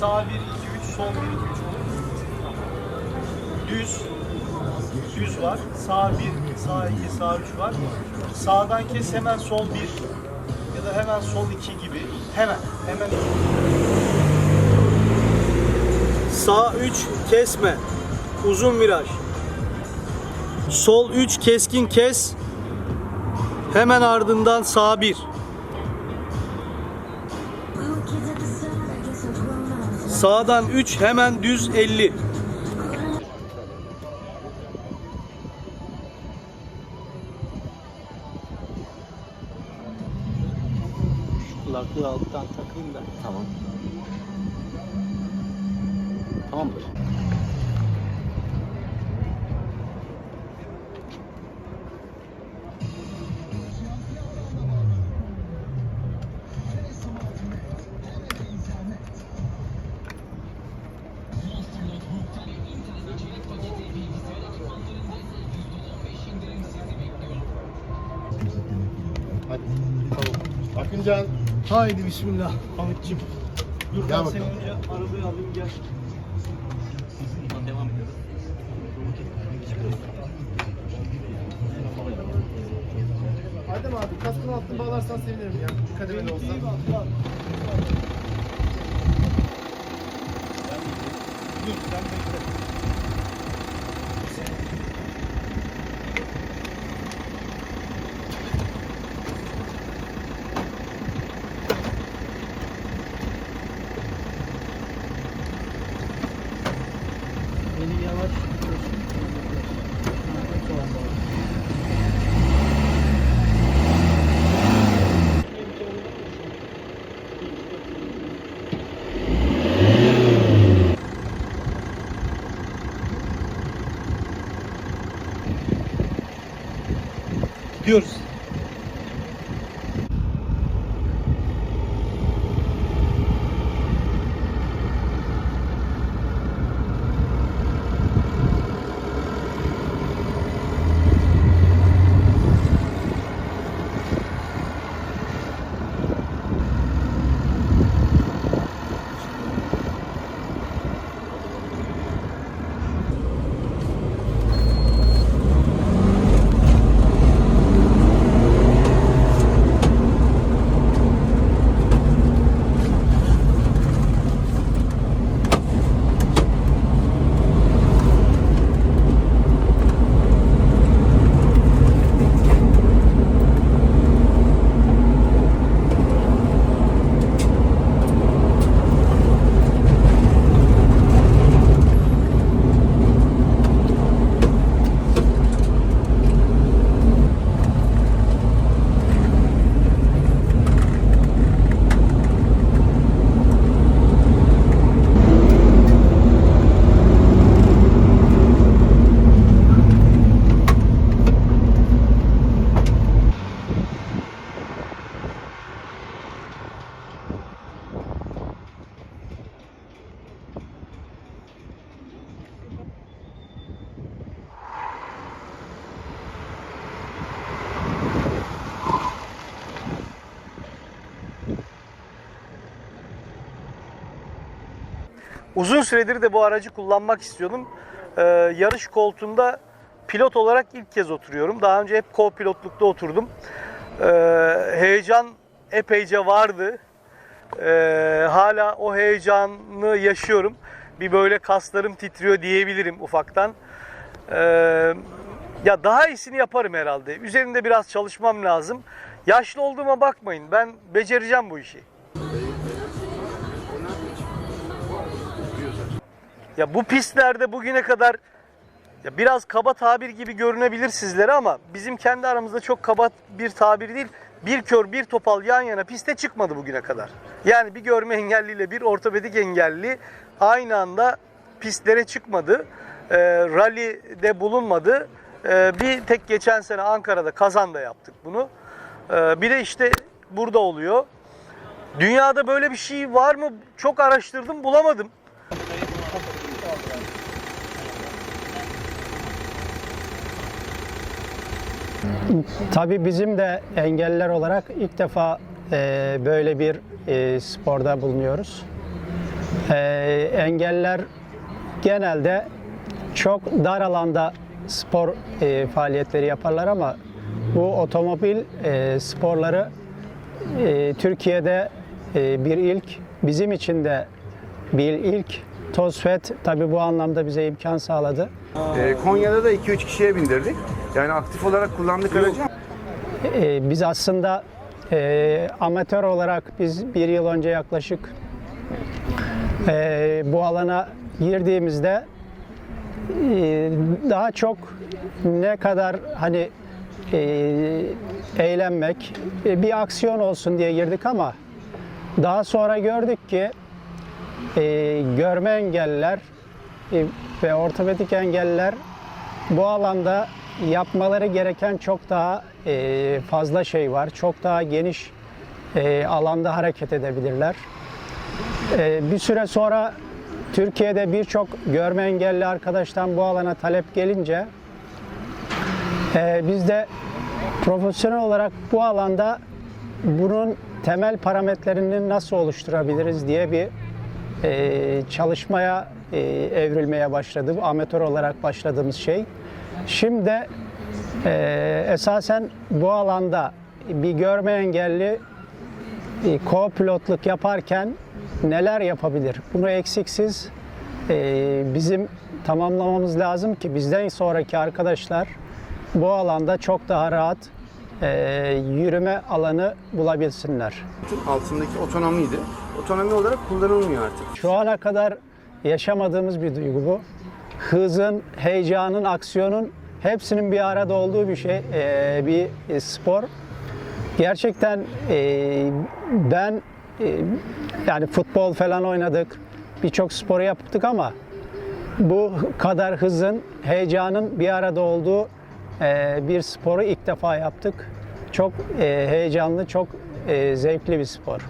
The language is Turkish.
sağ 1 2 3 sol 1 2 3 olur. Düz düz var. Sağ 1, sağ 2, sağ 3 var. Sağdan kes hemen sol 1 ya da hemen sol 2 gibi. Hemen, hemen. Sağ 3 kesme. Uzun viraj. Sol 3 keskin kes. Hemen ardından sağ 1. Sağdan 3 hemen düz 50. Kulaklığı alttan takayım da. Tamam. Tamamdır. Akıncan. Haydi bismillah Hamit'ciğim. Dur ben bakalım. seni önce arabayı alayım gel. Devam ediyoruz. Adem abi kaskını altın bağlarsan sevinirim ya. Bir kademeli olsa. Dur sen bekle. Beni yavaş Gidiyoruz. Uzun süredir de bu aracı kullanmak istiyordum. Ee, yarış koltuğunda pilot olarak ilk kez oturuyorum. Daha önce hep co-pilotlukta oturdum. Ee, heyecan epeyce vardı. Ee, hala o heyecanı yaşıyorum. Bir böyle kaslarım titriyor diyebilirim ufaktan. Ee, ya daha iyisini yaparım herhalde. Üzerinde biraz çalışmam lazım. Yaşlı olduğuma bakmayın. Ben becereceğim bu işi. Ya bu pistlerde bugüne kadar ya biraz kaba tabir gibi görünebilir sizlere ama bizim kendi aramızda çok kaba bir tabir değil. Bir kör bir topal yan yana piste çıkmadı bugüne kadar. Yani bir görme engelliyle bir ortopedik engelli aynı anda pistlere çıkmadı. E, rally'de bulunmadı. E, bir tek geçen sene Ankara'da Kazan'da yaptık bunu. E, bir de işte burada oluyor. Dünyada böyle bir şey var mı? Çok araştırdım bulamadım. Tabii bizim de engelliler olarak ilk defa e, böyle bir e, sporda bulunuyoruz. Ee, engeller genelde çok dar alanda spor e, faaliyetleri yaparlar ama bu otomobil e, sporları e, Türkiye'de e, bir ilk, bizim için de bir ilk. TOSFET tabi bu anlamda bize imkan sağladı. Ee, Konya'da da 2-3 kişiye bindirdik. Yani aktif olarak kullandık aracı. E, biz aslında e, amatör olarak biz bir yıl önce yaklaşık e, bu alana girdiğimizde e, daha çok ne kadar hani e, eğlenmek, e, bir aksiyon olsun diye girdik ama daha sonra gördük ki e, görme engelliler e, ve ortopedik engelliler bu alanda yapmaları gereken çok daha e, fazla şey var. Çok daha geniş e, alanda hareket edebilirler. E, bir süre sonra Türkiye'de birçok görme engelli arkadaştan bu alana talep gelince e, biz de profesyonel olarak bu alanda bunun temel parametlerini nasıl oluşturabiliriz diye bir çalışmaya evrilmeye başladı. Amatör olarak başladığımız şey. Şimdi e, esasen bu alanda bir görme engelli e, co-pilotluk yaparken neler yapabilir? Bunu eksiksiz e, bizim tamamlamamız lazım ki bizden sonraki arkadaşlar bu alanda çok daha rahat e, yürüme alanı bulabilsinler. Altındaki otonomiydi. Otonomi olarak kullanılmıyor artık. Şu ana kadar yaşamadığımız bir duygu bu. Hızın, heyecanın, aksiyonun hepsinin bir arada olduğu bir şey, e, bir e, spor. Gerçekten e, ben yani futbol falan oynadık, birçok sporu yaptık ama bu kadar hızın, heyecanın bir arada olduğu bir sporu ilk defa yaptık. Çok heyecanlı, çok zevkli bir spor.